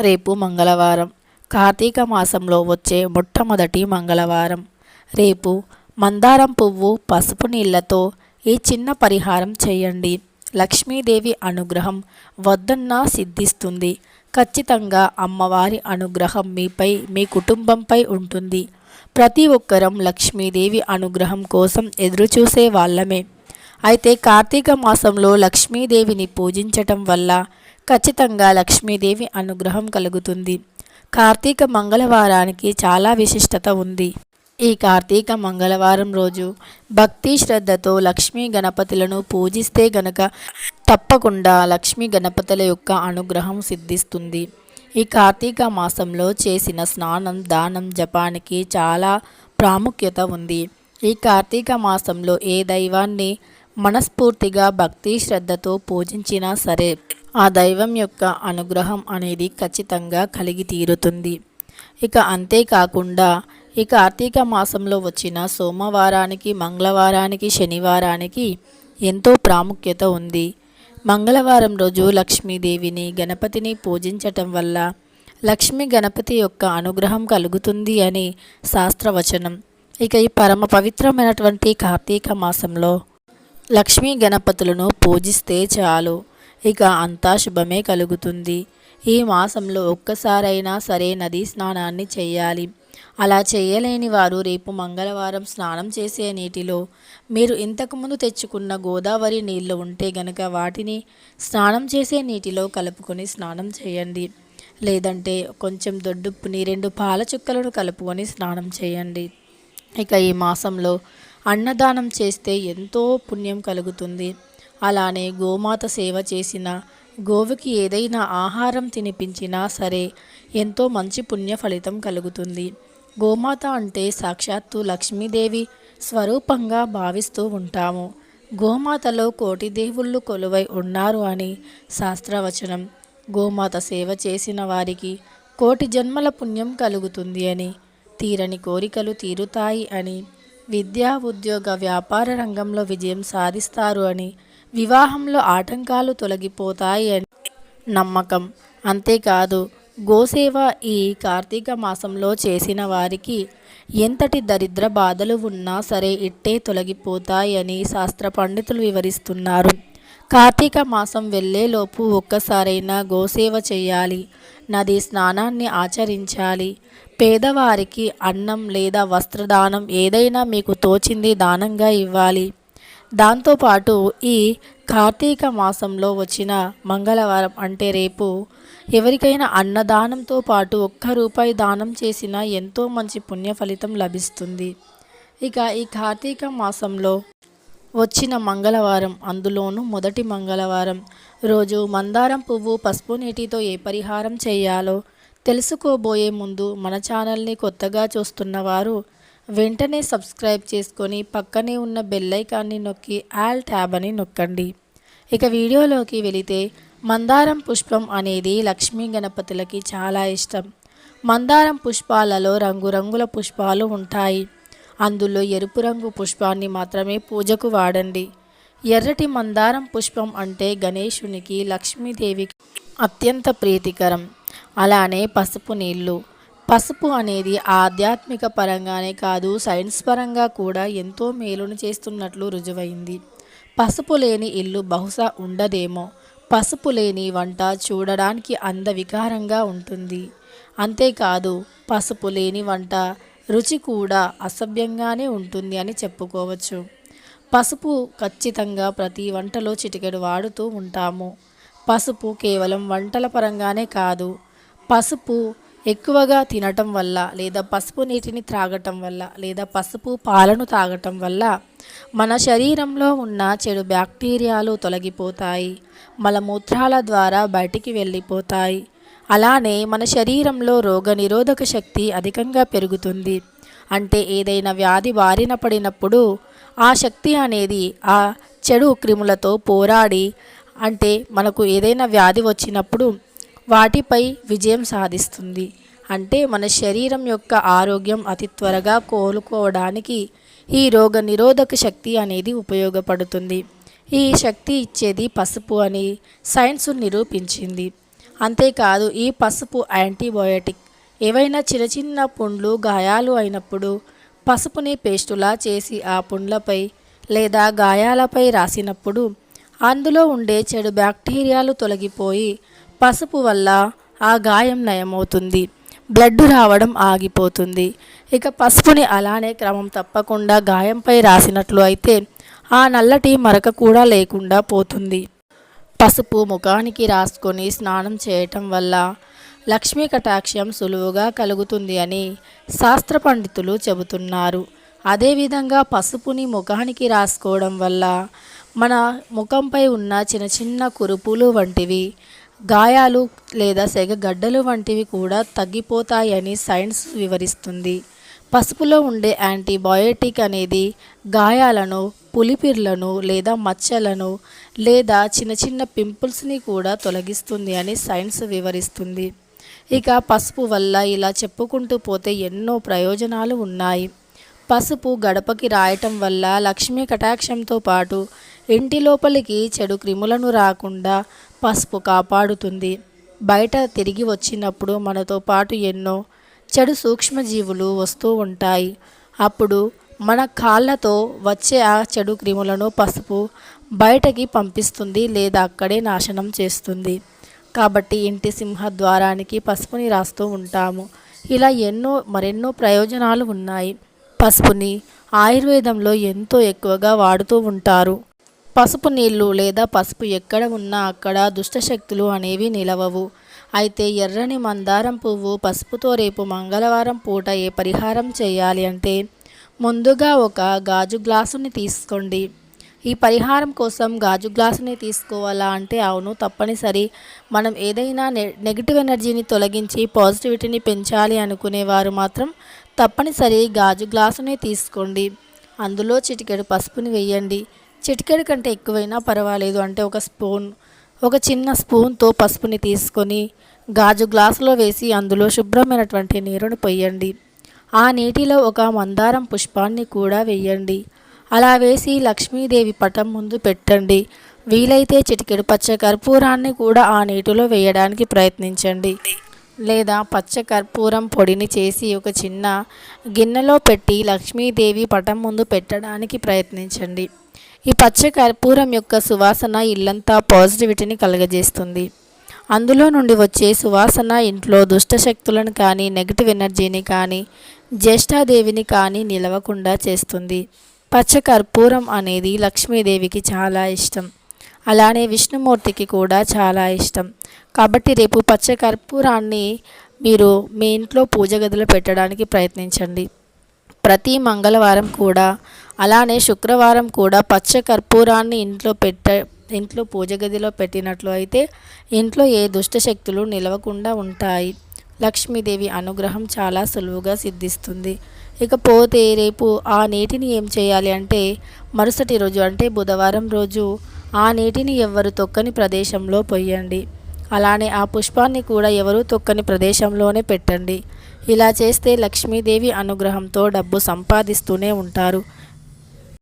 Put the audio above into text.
రేపు మంగళవారం. కార్తీక మాసంలో వచ్చే మొట్టమొదటి మంగళవారం. రేపు మందారం పువ్వు పసుపు నీళ్ళతో ఈ చిన్న పరిహారం చేయండి. లక్ష్మీదేవి అనుగ్రహం వద్దన్నా సిద్ధిస్తుంది. ఖచ్చితంగా అమ్మవారి అనుగ్రహం మీపై మీ కుటుంబంపై ఉంటుంది. ప్రతి ఒక్కరం లక్ష్మీదేవి అనుగ్రహం కోసం ఎదురుచూసే వాళ్ళమే. అయితే కార్తీక మాసంలో లక్ష్మీదేవిని పూజించటం వల్ల ఖచ్చితంగా లక్ష్మీదేవి అనుగ్రహం కలుగుతుంది. కార్తీక మంగళవారానికి చాలా విశిష్టత ఉంది. ఈ కార్తీక మంగళవారం రోజు భక్తి శ్రద్ధతో లక్ష్మీ గణపతులను పూజిస్తే గనక తప్పకుండా లక్ష్మీ గణపతుల యొక్క అనుగ్రహం సిద్ధిస్తుంది. ఈ కార్తీక మాసంలో చేసిన స్నానం దానం జపానికి చాలా ప్రాముఖ్యత ఉంది. ఈ కార్తీక మాసంలో ఏ దైవాన్ని మనస్ఫూర్తిగా భక్తి శ్రద్ధతో పూజించినా సరే ఆ దైవం యొక్క అనుగ్రహం అనేది ఖచ్చితంగా కలిగి తీరుతుంది. ఇక అంతేకాకుండా ఈ కార్తీక మాసంలో వచ్చిన సోమవారానికి మంగళవారానికి శనివారానికి ఎంతో ప్రాముఖ్యత ఉంది. మంగళవారం రోజు లక్ష్మీదేవిని గణపతిని పూజించటం వల్ల లక్ష్మీ గణపతి యొక్క అనుగ్రహం కలుగుతుంది అని శాస్త్రవచనం. ఇక ఈ పరమ పవిత్రమైనటువంటి కార్తీక మాసంలో లక్ష్మీ గణపతులను పూజిస్తే చాలు. ఇక అంతా శుభమే కలుగుతుంది. ఈ మాసంలో ఒక్కసారైనా సరే నదీ స్నానాన్ని చేయాలి. అలా చేయలేని వారు రేపు మంగళవారం స్నానం చేసే నీటిలో మీరు ఇంతకుముందు తెచ్చుకున్న గోదావరి నీళ్ళు ఉంటే గనక వాటిని స్నానం చేసే నీటిలో కలుపుకొని స్నానం చేయండి. లేదంటే కొంచెం దొడ్డుప్పుని రెండు పాల చుక్కలను కలుపుకొని స్నానం చేయండి. ఇక ఈ మాసంలో అన్నదానం చేస్తే ఎంతో పుణ్యం కలుగుతుంది. అలానే గోమాత సేవ చేసిన గోవుకి ఏదైనా ఆహారం తినిపించినా సరే ఎంతో మంచి పుణ్య ఫలితం కలుగుతుంది. గోమాత అంటే సాక్షాత్తు లక్ష్మీదేవి స్వరూపంగా భావిస్తూ ఉంటాము. గోమాతలో కోటి దేవుళ్ళు కొలువై ఉన్నారు అని శాస్త్రవచనం. గోమాత సేవ చేసిన వారికి కోటి జన్మల పుణ్యం కలుగుతుంది అని తీరని కోరికలు తీరుతాయి అని విద్యా ఉద్యోగ వ్యాపార రంగంలో విజయం సాధిస్తారు అని వివాహంలో ఆటంకాలు తొలగిపోతాయి అని నమ్మకం. అంతేకాదు గోసేవ ఈ కార్తీక మాసంలో చేసిన వారికి ఎంతటి దరిద్ర బాధలు ఉన్నా సరే ఇట్టే తొలగిపోతాయి అని శాస్త్ర పండితులు వివరిస్తున్నారు. కార్తీక మాసం వెళ్ళేలోపు ఒక్కసారైనా గోసేవ చేయాలి నది స్నానాన్ని ఆచరించాలి పేదవారికి అన్నం లేదా వస్త్రదానం ఏదైనా మీకు తోచింది దానంగా ఇవ్వాలి. దాంతోపాటు ఈ కార్తీక మాసంలో వచ్చిన మంగళవారం అంటే రేపు ఎవరికైనా అన్నదానంతో పాటు ఒక్క రూపాయి దానం చేసినా ఎంతో మంచి పుణ్య ఫలితం లభిస్తుంది. ఇక ఈ కార్తీక మాసంలో వచ్చిన మంగళవారం అందులోనూ మొదటి మంగళవారం రోజు మందారం పువ్వు పసుపు నీటితో ఏ పరిహారం చేయాలో తెలుసుకోబోయే ముందు మన ఛానల్ని కొత్తగా చూస్తున్నవారు వెంటనే సబ్స్క్రైబ్ చేసుకొని పక్కనే ఉన్న బెల్లైకాన్ని నొక్కి ఆల్ ట్యాబ్ అని నొక్కండి. ఇక వీడియోలోకి వెళితే మందారం పుష్పం అనేది లక్ష్మీ గణపతులకి చాలా ఇష్టం. మందారం పుష్పాలలో రంగురంగుల పుష్పాలు ఉంటాయి. అందులో ఎరుపు రంగు పుష్పాన్ని మాత్రమే పూజకు వాడండి. ఎర్రటి మందారం పుష్పం అంటే గణేశునికి లక్ష్మీదేవికి అత్యంత ప్రీతికరం. అలానే పసుపు నీళ్ళు పసుపు అనేది ఆధ్యాత్మిక పరంగానే కాదు సైన్స్ పరంగా కూడా ఎంతో మేలును చేస్తున్నట్లు రుజువైంది. పసుపు లేని ఇల్లు బహుశా ఉండదేమో. పసుపు లేని వంట చూడడానికి అందవికారంగా ఉంటుంది. అంతేకాదు పసుపు లేని వంట రుచి కూడా అసభ్యంగానే ఉంటుంది అని చెప్పుకోవచ్చు. పసుపు ఖచ్చితంగా ప్రతి వంటలో చిటికెడు వాడుతూ ఉంటాము. పసుపు కేవలం వంటల పరంగానే కాదు పసుపు ఎక్కువగా తినటం వల్ల లేదా పసుపు నీటిని త్రాగటం వల్ల లేదా పసుపు పాలను తాగటం వల్ల మన శరీరంలో ఉన్న చెడు బ్యాక్టీరియాలు తొలగిపోతాయి మలమూత్రాల ద్వారా బయటికి వెళ్ళిపోతాయి. అలానే మన శరీరంలో రోగనిరోధక శక్తి అధికంగా పెరుగుతుంది. అంటే ఏదైనా వ్యాధి బారిన పడినప్పుడు ఆ శక్తి అనేది ఆ చెడు క్రిములతో పోరాడి అంటే మనకు ఏదైనా వ్యాధి వచ్చినప్పుడు వాటిపై విజయం సాధిస్తుంది. అంటే మన శరీరం యొక్క ఆరోగ్యం అతి త్వరగా కోలుకోవడానికి ఈ రోగ నిరోధక శక్తి అనేది ఉపయోగపడుతుంది. ఈ శక్తి ఇచ్చేది పసుపు అని సైన్స్ నిరూపించింది. అంతేకాదు ఈ పసుపు యాంటీబయోటిక్. ఏవైనా చిన్న చిన్న పుండ్లు గాయాలు అయినప్పుడు పసుపుని పేస్టులా చేసి ఆ పుండ్లపై లేదా గాయాలపై రాసినప్పుడు అందులో ఉండే చెడు బ్యాక్టీరియాలు తొలగిపోయి పసుపు వల్ల ఆ గాయం నయమవుతుంది. బ్లడ్ రావడం ఆగిపోతుంది. ఇక పసుపుని అలానే క్రమం తప్పకుండా గాయంపై రాసినట్లు అయితే ఆ నల్లటి మరక కూడా లేకుండా పోతుంది. పసుపు ముఖానికి రాసుకొని స్నానం చేయటం వల్ల లక్ష్మీ కటాక్షం సులువుగా కలుగుతుంది అని శాస్త్ర పండితులు చెబుతున్నారు. అదేవిధంగా పసుపుని ముఖానికి రాసుకోవడం వల్ల మన ముఖంపై ఉన్న చిన్న చిన్న కురుపులు వంటివి గాయాలు లేదా సెగ గడ్డలు వంటివి కూడా తగ్గిపోతాయని సైన్స్ వివరిస్తుంది. పసుపులో ఉండే యాంటీబయోటిక్ అనేది గాయాలను పులిపిర్లను లేదా మచ్చలను లేదా చిన్న చిన్న పింపుల్స్ని కూడా తొలగిస్తుంది అని సైన్స్ వివరిస్తుంది. ఇక పసుపు వల్ల ఇలా చెప్పుకుంటూ పోతే ఎన్నో ప్రయోజనాలు ఉన్నాయి. పసుపు గడపకి రాయటం వల్ల లక్ష్మీ కటాక్షంతో పాటు ఇంటి లోపలికి చెడు క్రిములను రాకుండా పసుపు కాపాడుతుంది. బయట తిరిగి వచ్చినప్పుడు మనతో పాటు ఎన్నో చెడు సూక్ష్మజీవులు వస్తూ ఉంటాయి. అప్పుడు మన కాళ్ళతో వచ్చే ఆ చెడు క్రిములను పసుపు బయటకి పంపిస్తుంది లేదా అక్కడే నాశనం చేస్తుంది. కాబట్టి ఇంటి సింహద్వారానికి పసుపుని రాస్తూ ఉంటాము. ఇలా ఎన్నో మరెన్నో ప్రయోజనాలు ఉన్నాయి. పసుపుని ఆయుర్వేదంలో ఎంతో ఎక్కువగా వాడుతూ ఉంటారు. పసుపు నీళ్ళు లేదా పసుపు ఎక్కడ ఉన్నా అక్కడ దుష్టశక్తులు అనేవి నిలవవు. అయితే ఎర్రని మందారం పువ్వు పసుపుతో రేపు మంగళవారం పూట ఏ పరిహారం చేయాలి అంటే ముందుగా ఒక గాజు గ్లాసుని తీసుకోండి. ఈ పరిహారం కోసం గాజు గ్లాసుని తీసుకోవాలా అంటే అవును తప్పనిసరి. మనం ఏదైనా నె నెగిటివ్ ఎనర్జీని తొలగించి పాజిటివిటీని పెంచాలి అనుకునేవారు మాత్రం తప్పనిసరి గాజు గ్లాసునే తీసుకోండి. అందులో చిటికెడు పసుపుని వేయండి. చిటికెడు కంటే ఎక్కువైనా పర్వాలేదు. అంటే ఒక స్పూన్ ఒక చిన్న స్పూన్తో పసుపుని తీసుకొని గాజు గ్లాసులో వేసి అందులో శుభ్రమైనటువంటి నీరుని పొయ్యండి. ఆ నీటిలో ఒక మందారం పుష్పాన్ని కూడా వేయండి. అలా వేసి లక్ష్మీదేవి పటం ముందు పెట్టండి. వీలైతే చిటికెడు పచ్చ కర్పూరాన్ని కూడా ఆ నీటిలో వేయడానికి ప్రయత్నించండి. లేదా పచ్చ కర్పూరం పొడిని చేసి ఒక చిన్న గిన్నెలో పెట్టి లక్ష్మీదేవి పటం ముందు పెట్టడానికి ప్రయత్నించండి. ఈ పచ్చ కర్పూరం యొక్క సువాసన ఇల్లంతా పాజిటివిటీని కలుగజేస్తుంది. అందులో నుండి వచ్చే సువాసన ఇంట్లో దుష్టశక్తులను కానీ నెగిటివ్ ఎనర్జీని కానీ జ్యేష్ఠాదేవిని కానీ నిలవకుండా చేస్తుంది. పచ్చ కర్పూరం అనేది లక్ష్మీదేవికి చాలా ఇష్టం. అలానే విష్ణుమూర్తికి కూడా చాలా ఇష్టం. కాబట్టి రేపు పచ్చ కర్పూరాన్ని మీరు మీ ఇంట్లో పూజ గదిలో పెట్టడానికి ప్రయత్నించండి. ప్రతి మంగళవారం కూడా అలానే శుక్రవారం కూడా పచ్చ కర్పూరాన్ని ఇంట్లో పెట్ట ఇంట్లో పూజ గదిలో పెట్టినట్లు అయితే ఇంట్లో ఏ దుష్టశక్తులు నిలవకుండా ఉంటాయి. లక్ష్మీదేవి అనుగ్రహం చాలా సులువుగా సిద్ధిస్తుంది. ఇకపోతే రేపు ఆ నీటిని ఏం చేయాలి అంటే మరుసటి రోజు అంటే బుధవారం రోజు ఆ నీటిని ఎవరు తొక్కని ప్రదేశంలో పొయ్యండి. అలానే ఆ పుష్పాన్ని కూడా ఎవరు తొక్కని ప్రదేశంలోనే పెట్టండి. ఇలా చేస్తే లక్ష్మీదేవి అనుగ్రహంతో డబ్బు సంపాదిస్తూనే ఉంటారు.